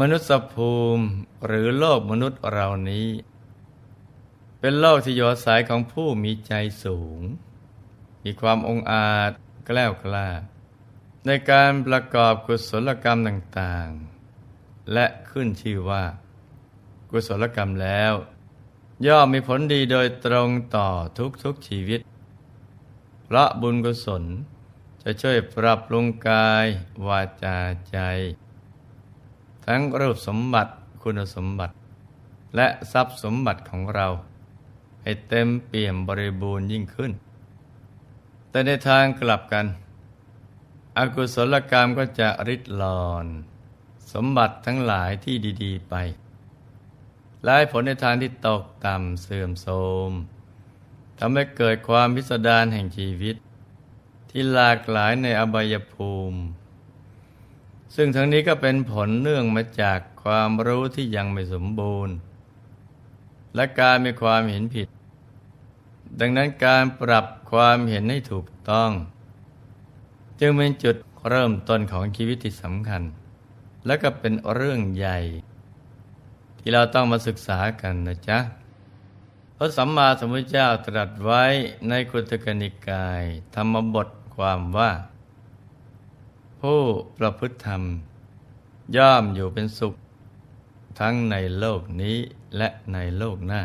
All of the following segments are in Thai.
มนุษยภูมิหรือโลกมนุษย์เรานี้ เป็นโลกที่ยู่อายของผู้มีใจสูง มีความองอาจแกล้วกล้า ในการประกอบกุศลกรรมต่างๆ และขึ้นชื่อว่า กุศลกรรมแล้ว ย่อมมีผลดีโดยตรงต่อทุกๆชีวิต เพราะบุญกุศลจะช่วยปรับปรุงกายวาจาใจ ทั้งรูปสมบัติคุณสมบัติ และทรัพย์สมบัติของเรา ให้เต็มเปี่ยมบริบูรณ์ยิ่งขึ้น แต่ในทางกลับกันอกุศลกรรมก็จะริดรอน สมบัติทั้งหลายที่ดีๆไปและผลในทางที่ตกต่ำเสื่อมโทรมทำให้เกิดความพิสดารแห่งชีวิต ที่หลากหลายในอบายภูมิ ซึ่งทั้งนี้ก็เป็นผลเนื่องมาจากความรู้ที่ยังไม่สมบูรณ์ และการมีความเห็นผิด ดังนั้นการปรับความเห็นให้ถูกต้อง จึงเป็นจุดเริ่มต้นของชีวิตที่สำคัญ และก็เป็นเรื่องใหญ่ ที่เราต้องมาศึกษากันนะจ๊ะพระสัมมาสัมพุทธเจ้าตรัสไว้ในคุตกนิกาย ธรรมบทความว่า ผู้ประพฤติธรรม ย่อมอยู่เป็นสุข ทั้งในโลกนี้และในโลกหน้า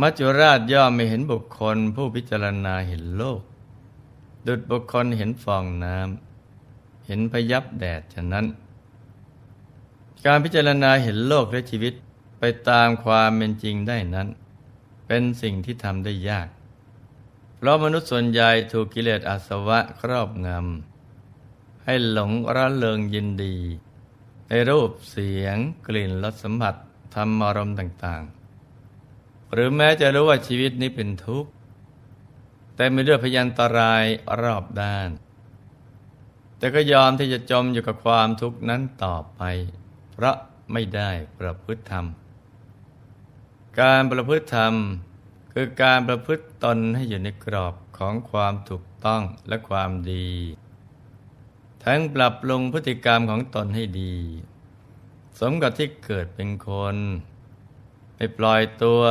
มัจจุราชย่อมไม่เห็นบุคคลผู้พิจารณาเห็นโลก ดุดบุคคลเห็นฟองน้ำเห็นพยับแดดฉะนั้น การพิจารณาเห็นโลกและชีวิตไปตามความเป็นจริงได้นั้น เป็นสิ่งที่ทำได้ยาก เพราะมนุษย์ส่วนใหญ่ถูกกิเลสอาสวะครอบงำ ให้หลงระเริงยินดี ในรูปเสียงกลิ่นรสสัมผัสธรรมารมณ์ต่างๆ หรือแม้จะรู้ว่าชีวิตนี้เป็นทุกข์ แต่ไมีด้วยพยันตรายรอบด้าน แต่ก็ยอมที่จะจมอยู่กับความทุกข์นั้นต่อไป เพราะไม่ได้ประพฤติธรรม การประพฤติธรรมคือการประพฤติตนให้อยู่ในกรอบของความถูกต้องและความดี ทั้งปรับปรุงพฤติกรรมของตนให้ดี สมกับที่เกิดเป็นคน ไม่ปล่อยตัว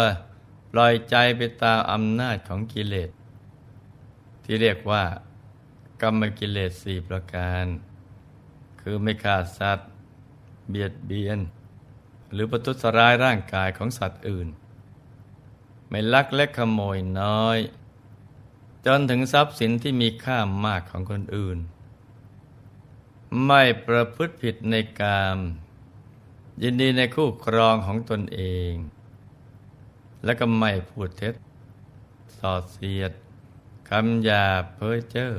ปล่อยใจไปตามอำนาจของกิเลส ที่เรียกว่า กรรมกิเลสสี่ประการ คือไม่ฆ่าสัตว์ เบียดเบียน หรือประทุษร้ายร่างกายของสัตว์อื่น ไม่ลักเล็กขโมยน้อย จนถึงทรัพย์สินที่มีค่ามากของคนอื่น ไม่ประพฤติผิดในกาม ยินดีในคู่ครองของตนเอง และก็ไม่พูดเท็จสอดเสียดคำหยาเพ้อเจ้อ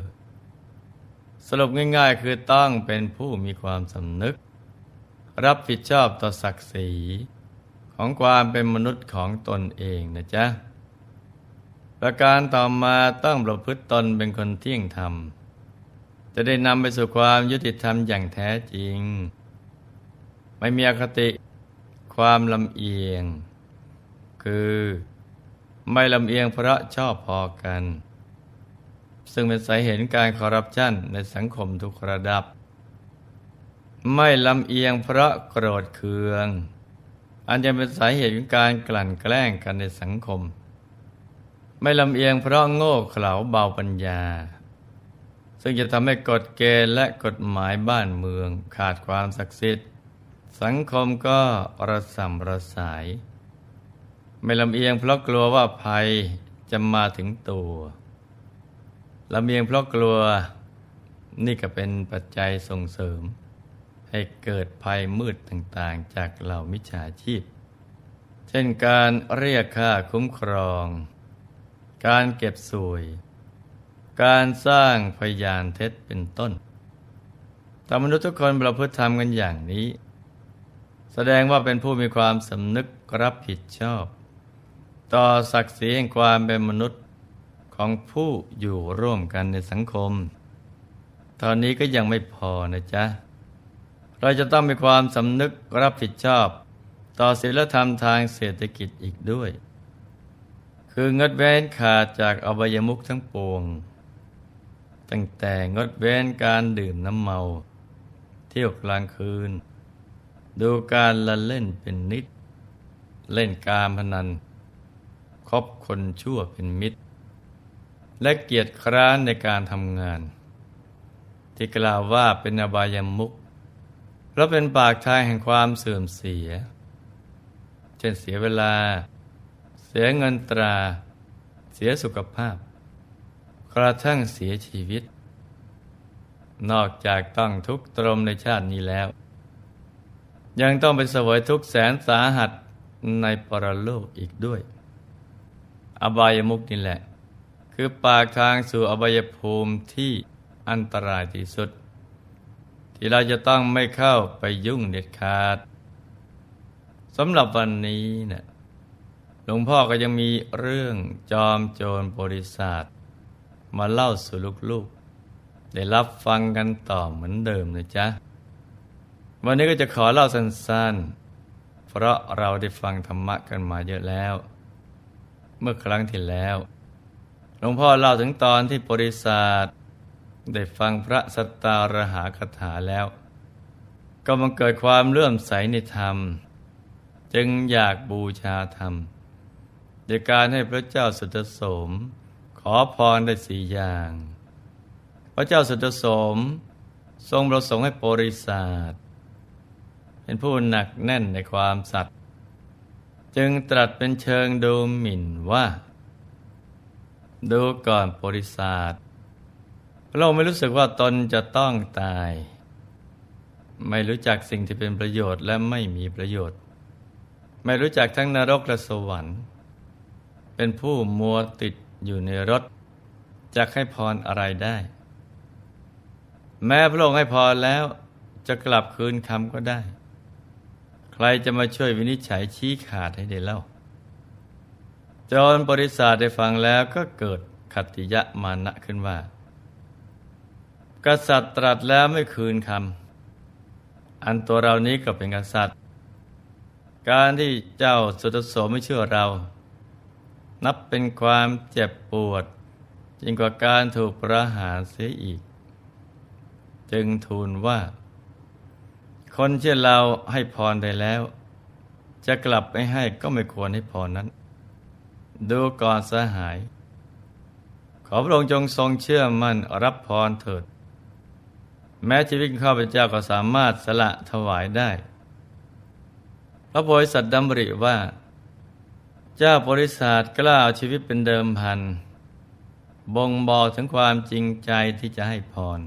สรุปง่ายๆคือต้องเป็นผู้มีความสำนึก รับผิดชอบต่อศักดิ์ศรี ของความเป็นมนุษย์ของตนเองนะจ๊ะ ประการต่อมาต้องประพฤติตนเป็นคนเที่ยงธรรม จะได้นำไปสู่ความยุติธรรมอย่างแท้จริง ไม่มีอคติความลำเอียง คือไม่ลำเอียงเพราะชอบพอกัน ซึ่งเป็นสาเหตุการคอร์รัปชันในสังคมทุกระดับ ไม่ลำเอียงเพราะโกรธเคือง อันจะเป็นสาเหตุของการกลั่นแกล้งกันในสังคม ไม่ลำเอียงเพราะโง่เขลาเบาปัญญา ซึ่งจะทำให้กฎเกณฑ์และกฎหมายบ้านเมืองขาดความศักดิ์สิทธิ์ สังคมก็ระสำระสาย ไม่ลำเอียงเพราะกลัวว่าภัยจะมาถึงตัวลำเอียงเพราะกลัวนี่ก็เป็นปัจจัยส่งเสริม ให้เกิดภัยมืดต่างๆ จากเหล่ามิจฉาชีพ เช่นการเรียกค่าคุ้มครอง การเก็บสวย การสร้างพยานเท็จเป็นต้นแต่มนุษย์ทุกคนประพฤติทำกันอย่างนี้ แสดงว่าเป็นผู้มีความสำนึกรับผิดชอบ ต่อศักดิ์ศรีแห่งความเป็นมนุษย์ของผู้อยู่ร่วมกันในสังคม ตอนนี้ก็ยังไม่พอนะจ๊ะ เราจะต้องมีความสำนึกรับผิดชอบ ต่อศีลธรรมทางเศรษฐกิจอีกด้วย คืองดเว้นขาดจากอบายมุขทั้งปวง ตั้งแต่งดเว้นการดื่มน้ำเมา เที่ยวกลางคืน ดูการละเล่นเป็นนิด เล่นการพนัน คบคนชั่วเป็นมิตร และเกียรติคร้านในการทำงาน ที่กล่าวว่าเป็นอบายามุกเพราะเป็นปากทายแห่งความเสื่อมเสีย เช่นเสียเวลา เสียเงินตรา เสียสุขภาพ กระทั่งเสียชีวิต นอกจากต้องทุกข์ตรมในชาตินี้แล้ว ยังต้องไปเสวยทุกข์แสนสาหัสในปรโลกอีกด้วย อบายมุกนี่แหละ คือปากทางสู่อบายภูมิที่อันตรายที่สุด ที่เราจะต้องไม่เข้าไปยุ่งเด็ดขาดสำหรับวันนี้เนะี่ยหลวงพ่อก็ยังมีเรื่องจอมโจรบริษัท มาเล่าสู่ลูกๆ ได้รับฟังกันต่อเหมือนเดิมนะจ๊ะ วันนี้ก็จะขอเล่าสั้นๆ เพราะเราได้ฟังธรรมะกันมาเยอะแล้ว เมื่อครั้งที่แล้วหลวงพ่อเล่าถึงตอนที่บริษัทได้ฟังพระสตารหาคาถาแล้ว ก็มันเกิดความเลื่อมใสในธรรม จึงอยากบูชาธรรมโดยการให้พระเจ้าสุตโสม ขอพรได้สี่อย่าง พระเจ้าสุตสม ทรงประสงค์ให้บริษัทเป็นผู้หนักแน่นในความสัตย์จึงตรัสเป็นเชิงดูหมิ่นว่า ดูก่อนบริษัทเราไม่รู้สึกว่าตนจะต้องตาย ไม่รู้จักสิ่งที่เป็นประโยชน์และไม่มีประโยชน์ ไม่รู้จักทั้งนรกและสวรรค์ เป็นผู้มัวติด อยู่ในรถจะให้พรอะไรได้ แม้พระองค์ให้พรแล้วจะกลับคืนคำก็ได้ ใครจะมาช่วยวินิจฉัยชี้ขาดให้ได้เล่า จนบริษัทได้ฟังแล้วก็เกิดขัติยะมานะขึ้นว่า กษัตริย์ตรัสแล้วไม่คืนคำอันตัวเรานี้ก็เป็นกษัตริย์ การที่เจ้าสุตโสไม่เชื่อเรา นับเป็นความเจ็บปวดยิ่งกว่าการถูกประหารเสียอีก จึงทูลว่า คนเช่นเราให้พรได้แล้ว จะกลับไปให้ก็ไม่ควรให้พรนั้น ดูก่อนสหาย ขอพระองค์จงทรงเชื่อมั่นรับพรเถิด แม้ชีวิตข้าพเจ้าก็สามารถสละถวายได้ พระโพธิสัตว์ดำริว่า เจ้าบริษัทกล้าเอาชีวิตเป็นเดิมพัน บ่งบอกถึงความจริงใจที่จะให้พร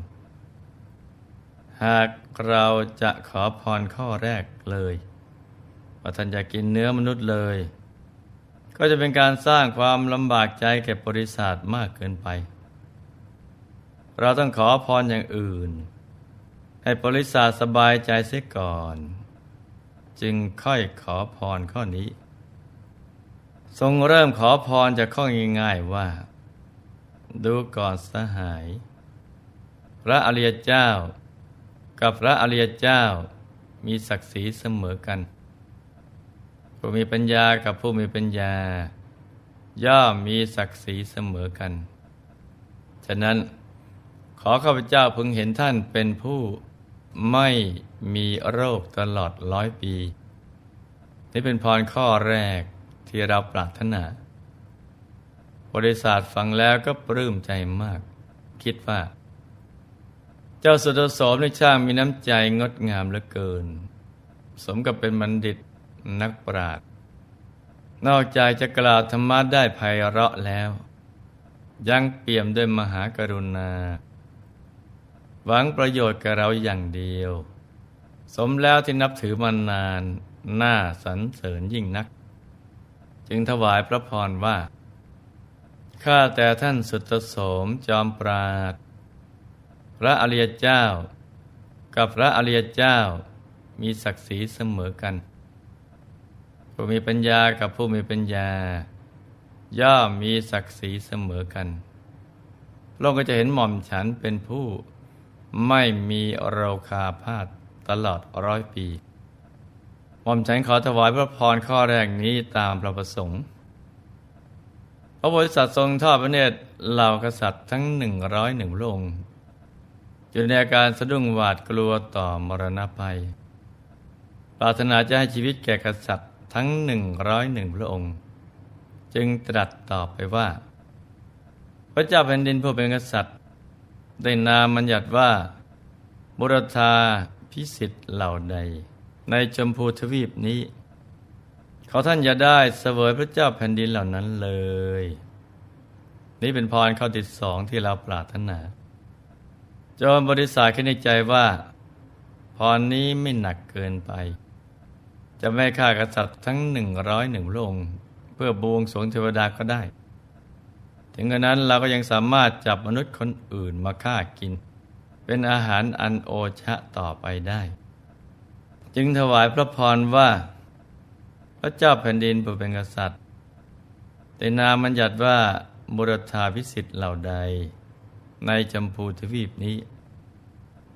หากเราจะขอพรข้อแรกเลยว่าท่านจะกินเนื้อมนุษย์เลย ก็จะเป็นการสร้างความลำบากใจแก่บริษัทมากเกินไป เราต้องขอพรอย่างอื่น ให้บริษัทสบายใจเสียก่อน จึงค่อยขอพรข้อนี้ ทรงเริ่มขอพรจากข้อง่ายๆว่า ดูก่อนสหาย พระอริยเจ้า กับพระอริยเจ้ามีศักดิ์ศรีเสมอกัน ผู้มีปัญญากับผู้มีปัญญา ย่อมมีศักดิ์ศรีเสมอกัน ฉะนั้นขอข้าพเจ้าพึงเห็นท่านเป็นผู้ไม่มีโรคตลอดร้อยปี นี่เป็นพรข้อแรก ที่เราปรารถนาบริษัทฟังแล้วก็ปลื้มใจมาก คิดว่า เจ้าสุดโสมในช่างมีน้ำใจงดงามเหลือเกิน สมกับเป็นบัณฑิตนักปราชญ์นอกจากจะกล่าวธรรมะได้ไพเราะแล้ว ยังเปี่ยมด้วยมหากรุณา หวังประโยชน์กับเราอย่างเดียว สมแล้วที่นับถือมานาน น่าสรรเสริญยิ่งนัก จึงถวายพระพรว่า ข้าแต่ท่านสุตโสมจอมปราดพระอริยเจ้า กับพระอริยเจ้ามีศักดิ์ศรีเสมอกัน ผู้มีปัญญากับผู้มีปัญญา ย่อมมีศักดิ์ศรีเสมอกันโลกก็จะเห็นหม่อมฉันเป็นผู้ไม่มีโรคาพาธตลอดร้อยปี อมฉันขอถวายพระพรข้อแรกนี้ตามพระประสงค์ พระบริษัททรงทอดพระเนตรเหล่ากษัตริย์ทั้งหนึ่งร้อยหนึ่งพระองค์อยู่ในอาการสะดุ้งหวาดกลัวต่อมรณะภัย ปรารถนาจะให้ชีวิตแก่กษัตริย์ทั้งหนึ่งร้อยหนึ่งพระองค์ จึงตรัสตอบไปว่า พระเจ้าแผ่นดินผู้เป็นกษัตริย์ ได้นามบัญญัติว่า บุรธาพิสิทธิ์เหล่าใด ในชมพูทวีปนี้เขาท่านอย่าได้เสวยพระเจ้าแผ่นดินเหล่านั้นเลย นี่เป็นพรข้อติดสองที่เราปรารถนาโจมบริษัทคิดในใจว่าพรนี้ไม่หนักเกินไป จะไม่ฆ่ากษัตริย์ทั้งหนึ่งร้อยหนึ่งพระองค์เพื่อบวงสวงเทวดาก็ได้ ถึงกระนั้นเราก็ยังสามารถจับมนุษย์คนอื่นมาฆ่ากิน เป็นอาหารอันโอชะต่อไปได้ จึงถวายพระพรว่า พระเจ้าแผ่นดินผู้เป็นกษัตริย์แต่นามบัญญัติว่าบุรธาพิสิทธิ์เหล่าใด ในจำพูทวีปนี้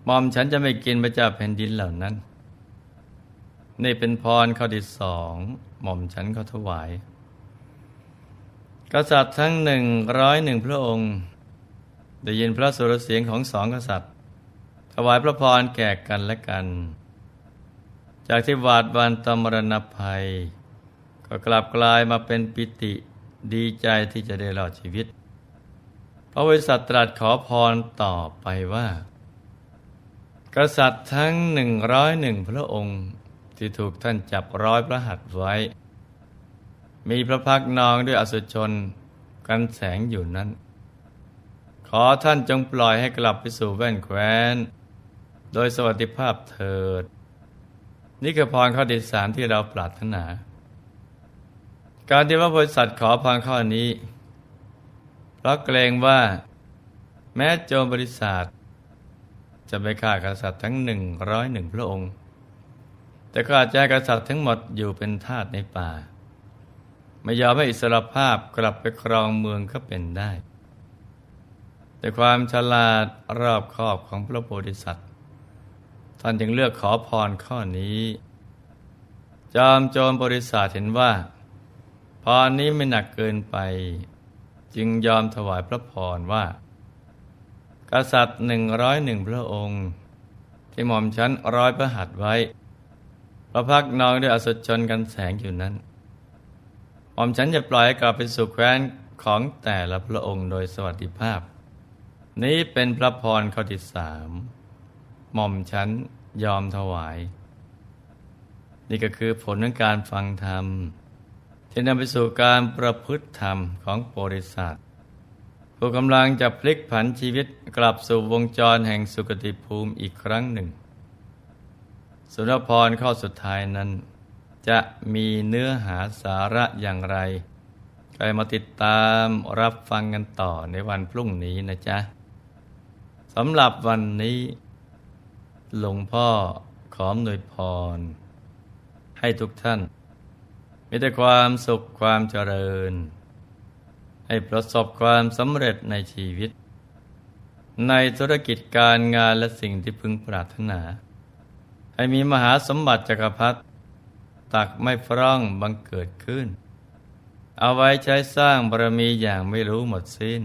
หมอมฉันจะไม่กินพระเจ้าแผ่นดินเหล่านั้น นี่เป็นพรข้อที่สองหม่อมฉันก็ถวาย กษัตริย์ทั้งหนึ่งร้อยหนึ่งพระองค์ ได้ยินพระสุรเสียงของสองกษัตริย์ ถวายพระพรแก่กันและกัน จากที่หวาดหวันตมรณภัย ก็กลับกลายมาเป็นปิติดีใจที่จะได้รอดชีวิต พระบริษัทตรัสขอพรต่อไปว่า กษัตริย์ทั้งหนึ่งร้อยหนึ่งพระองค์ที่ถูกท่านจับร้อยพระหัตถ์ไว้ มีพระพักนองด้วยอสุชนกันแสงอยู่นั้น ขอท่านจงปล่อยให้กลับไปสู่แว่นแคว้น โดยสวัสดิภาพเถิด นี่คือพรข้อที่สามที่เราปรารถนา การที่พระโพธิสัตว์ขอพรข้อนี้ เพราะเกรงว่า แม้โจมบริษัทจะไปฆ่ากษัตริย์ทั้งหนึ่งร้อยหนึ่งพระองค์ แต่ก็อาจจะกษัตริย์ทั้งหมดอยู่เป็นทาสในป่า ไม่ยอมให้อิสรภาพกลับไปครองเมืองก็เป็นได้ แต่ความฉลาดรอบคอบของพระโพธิสัตว์ ท่านจึงเลือกขอพรข้อนี้ จอมโจรบริษัทเห็นว่า พรนี้ไม่หนักเกินไป จึงยอมถวายพระพรว่า กษัตริย์หนึ่งร้อยหนึ่งพระองค์ ที่หม่อมชั้นร้อยพระหัตถ์ไว้พระพักนองด้วยอสชนกันแสงอยู่นั้นหม่อมฉันจะปล่อยกลับไปสู่แคว้นของแต่ละพระองค์โดยสวัสดิภาพ นี้เป็นพระพรข้อที่สาม หม่อมฉันยอมถวาย นี่ก็คือผลของการฟังธรรม ที่นำไปสู่การประพฤติธรรมของบริษัทผู้กำลังจะพลิกผันชีวิตกลับสู่วงจรแห่งสุคติภูมิอีกครั้งหนึ่ง สุนทรพรข้อสุดท้ายนั้น จะมีเนื้อหาสาระอย่างไรใครมาติดตามรับฟังกันต่อในวันพรุ่งนี้นะจ๊ะสำหรับวันนี้ หลวงพ่อขอมหนวยพร ให้ทุกท่าน มีแต่ความสุขความเจริญ ให้ประสบความสำเร็จในชีวิต ในธุรกิจการงานและสิ่งที่พึงปรารถนา ให้มีมหาสมบัติจักรพรรดิตักไม่ฟร่องบังเกิดขึ้น เอาไว้ใช้สร้างบารมีอย่างไม่รู้หมดสิ้น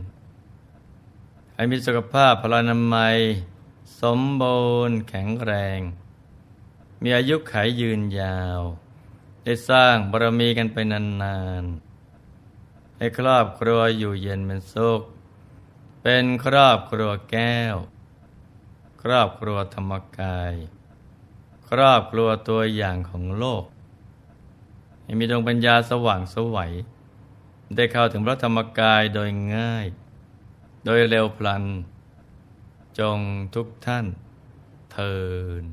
ให้มีสุขภาพพลานามัย สมบูรณ์แข็งแรง มีอายุขัยยืนยาว ได้สร้างบารมีกันไปนานๆ ให้ครอบครัวอยู่เย็นเป็นสุข เป็นครอบครัวแก้ว ครอบครัวธรรมกาย ครอบครัวตัวอย่างของโลก ให้มีดวงปัญญาสว่างสวัยได้เข้าถึงพระธรรมกายโดยง่าย โดยเร็วพลัน จงทุกท่านเทิน